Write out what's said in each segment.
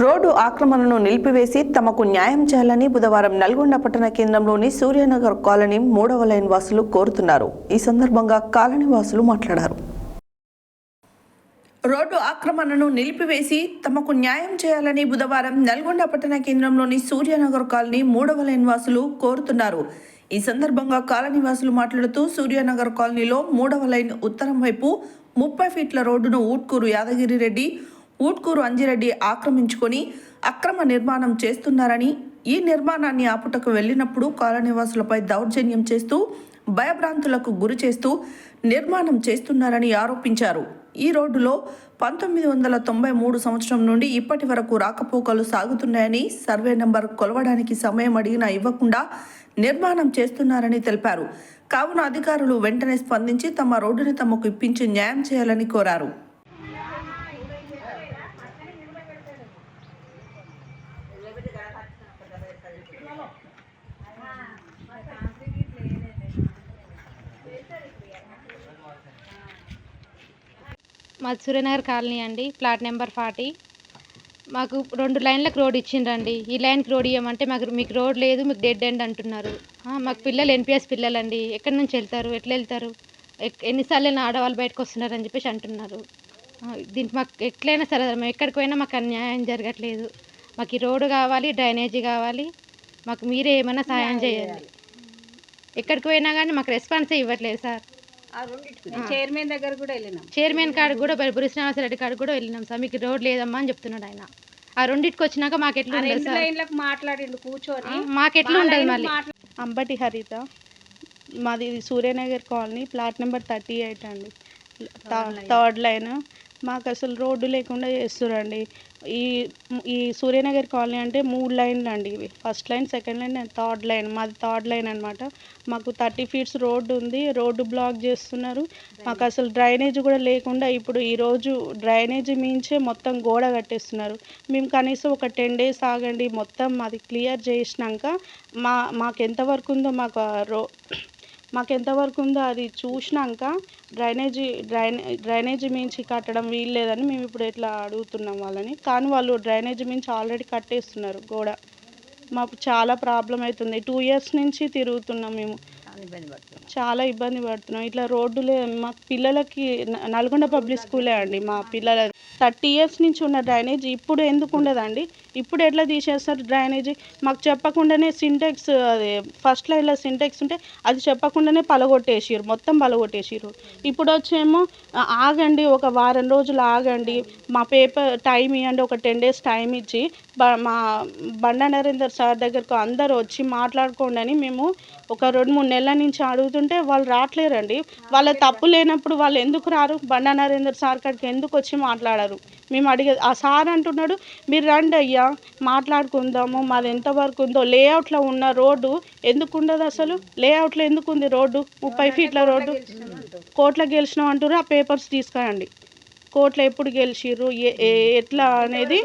Road ఆక్రమణను నిలిపివేసి తమకు న్యాయం చేయాలని బుధవారం నల్గొండ పట్టణ కేంద్రంలోని సూర్యనగర్ కాలనీ మూడవ లైన్ వాసులు కోరుతున్నారు. ఈ సందర్భంగా కాలనీ వాసులు మాట్లాడారు. రోడ్డు ఆక్రమణను నిలిపివేసి తమకు న్యాయం చేయాలని బుధవారం నల్గొండ పట్టణ కేంద్రంలోని సూర్యనగర్ కాలనీ మూడవ లైన్ వాసులు కోరుతున్నారు. ఈ సందర్భంగా కాలనీ వాసులు మాట్లాడుతూ సూర్యనగర్ కాలనీలో మూడవ లైన్ ఉత్తరం వైపు ముప్పై ఫీట్ల రోడ్డును ఊట్కూరు యాదగిరి రెడ్డి ఊట్కూరు అంజిరెడ్డి ఆక్రమించుకొని అక్రమ నిర్మాణం చేస్తున్నారని ఈ నిర్మాణాన్ని ఆపుటకు వెళ్ళినప్పుడు కాలనీవాసులపై దౌర్జన్యం చేస్తూ భయభ్రాంతులకు గురి చేస్తూ నిర్మాణం చేస్తున్నారని ఆరోపించారు. ఈ రోడ్డులో పంతొమ్మిది వందల తొంభై మూడు సంవత్సరం నుండి ఇప్పటి వరకు రాకపోకలు సాగుతున్నాయని సర్వే నెంబర్ కొలవడానికి సమయం అడిగినా ఇవ్వకుండా నిర్మాణం చేస్తున్నారని తెలిపారు. కావున అధికారులు వెంటనే స్పందించి తమ రోడ్డుని తమకు ఇప్పించి న్యాయం చేయాలని కోరారు. మా సూర్యనగర్ కాలనీ అండి ప్లాట్ నెంబర్ ఫార్టీ. మాకు రెండు లైన్లకు రోడ్ ఇచ్చిండ్రండి. ఈ లైన్కి రోడ్ ఇవ్వమంటే మాకు మీకు రోడ్ లేదు మీకు డెడ్ ఎండ్ అంటున్నారు. మాకు పిల్లలు ఎన్పిఎస్ పిల్లలండి. ఎక్కడి నుంచి వెళ్తారు ఎట్లా వెళ్తారు ఎక్- ఎన్నిసార్లు అయినా ఆడవాళ్ళు బయటకు వస్తున్నారని అని చెప్పేసి అంటున్నారు. దీనికి మాకు ఎట్లయినా సరే మేము ఎక్కడికి పోయినా మాకు అన్యాయం జరగట్లేదు. మాకు ఈ రోడ్డు కావాలి డ్రైనేజీ కావాలి. మాకు మీరే ఏమైనా సహాయం చేయండి ఎక్కడికి పోయినా కానీ మాకు రెస్పాన్సే ఇవ్వట్లేదు సార్. చైర్మన్ దగ్గర కూడా వెళ్ళినాం. చైర్మన్ కాడికి కూడా బురి శ్రీనివాసరెడ్డి కాడికి కూడా వెళ్ళినాం సార్. మీకు రోడ్ లేదమ్మా అని చెప్తున్నాడు ఆయన. ఆ రెండింటికి వచ్చినాక మాకు ఎట్లా ఉండదు మాట్లాడిండు కూర్చొని. మాకు ఎట్లా ఉంటుంది మళ్ళీ. అంబటి హరిత మాది Suryanagar colony plot number thirty eight అండి. Third line. మాకు అసలు రోడ్డు లేకుండా చేస్తురండి ఈ ఈ సూర్యనగర్ కాలనీ అంటే మూడు లైన్లు అండి ఇవి. First line second line and third line. మాది థర్డ్ లైన్ అనమాట మాకు థర్టీ ఫీట్స్ రోడ్డు ఉంది. రోడ్డు బ్లాక్ చేస్తున్నారు. మాకు అసలు డ్రైనేజ్ కూడా లేకుండా ఇప్పుడు ఈరోజు డ్రైనేజ్ మించే మొత్తం గోడ కట్టేస్తున్నారు. మేము కనీసం ఒక టెన్ డేస్ ఆగండి. మొత్తం మాది క్లియర్ చేసినాక మా మాకు ఎంతవరకు ఉందో మాకు రో మాకు ఎంతవరకు ఉందో అది చూసినాక డ్రైనేజీ డ్రైనే డ్రైనేజీ మించి కట్టడం వీల్లేదని మేము ఇప్పుడు ఇట్లా అడుగుతున్నాం వాళ్ళని. కానీ వాళ్ళు డ్రైనేజీ మించి ఆల్రెడీ కట్టేస్తున్నారు గోడ. మాకు చాలా ప్రాబ్లం అవుతుంది. టూ ఇయర్స్ నుంచి తిరుగుతున్నాం మేము. చాలా ఇబ్బంది పడుతున్నాం. ఇట్లా రోడ్డులే మా పిల్లలకి నల్గొండ పబ్లిక్ స్కూలే అండి మా పిల్లల థర్టీ ఇయర్స్ నుంచి ఉన్న డ్రైనేజ్ ఇప్పుడు ఎందుకు ఉండదండి? ఇప్పుడు ఎట్లా తీసేస్తారు డ్రైనేజీ? మాకు చెప్పకుండానే సింటెక్స్ అది ఫస్ట్ లైన్లో సింటెక్స్ ఉంటే అది చెప్పకుండానే పలగొట్టేసారు మొత్తం పలగొట్టేసారు ఇప్పుడు వచ్చేమో ఆగండి ఒక వారం రోజులు ఆగండి మా పేపర్ టైం ఇవ్వండి ఒక టెన్ డేస్ టైం ఇచ్చి బ- మా బండ నరేందర్ సార్ దగ్గరకు అందరూ వచ్చి మాట్లాడుకోండి అని మేము ఒక రెండు మూడు నెలల నుంచి అడుగుతుంటే వాళ్ళు రావట్లేరండి వాళ్ళ తప్పు లేనప్పుడు వాళ్ళు ఎందుకు రారు? బండా నరేందర్ సార్ కాడికి ఎందుకు వచ్చి మాట్లాడరు? మేము అడిగే ఆ సార్ అంటున్నాడు మీరు రండి అయ్యా మాట్లాడుకుందాము. మాది ఎంతవరకు ఉందో లేఅవుట్లో ఉన్న రోడ్డు ఎందుకు ఉండదు అసలు? లేఅవుట్లో ఎందుకు ఉంది రోడ్డు? ముప్పై ఫీట్ల రోడ్డు. కోట్ల గెలిచినాం అంటారు ఆ పేపర్స్ తీసుకురండి. కోట్లు ఎప్పుడు గెలిచిర్రు? ఏ- ఎట్లా అనేది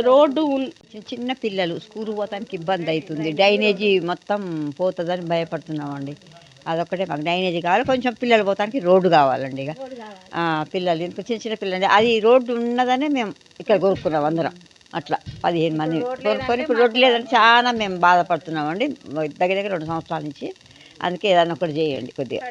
రోడ్డు ఉన్- చిన్న పిల్లలు స్కూల్ పోతానికి ఇబ్బంది అవుతుంది. డ్రైనేజీ మొత్తం పోతుందని భయపడుతున్నామండి. అదొక్కటే మాకు డ్రైనేజీ కావాలి. కొంచెం పిల్లలు పోతానికి రోడ్డు కావాలండి ఇక. పిల్లలు ఇంకా చిన్న చిన్న పిల్లలు అది రోడ్డు ఉన్నదనే మేము ఇక్కడ కొనుక్కున్నాం అందరం. అట్లా పదిహేను మంది కొనుక్కొని ఇప్పుడు రోడ్డు లేదని చాలా మేము బాధపడుతున్నామండి. దగ్గర దగ్గర రెండు సంవత్సరాల నుంచి. అందుకే ఏదైనా ఒకటి చేయండి కొద్దిగా.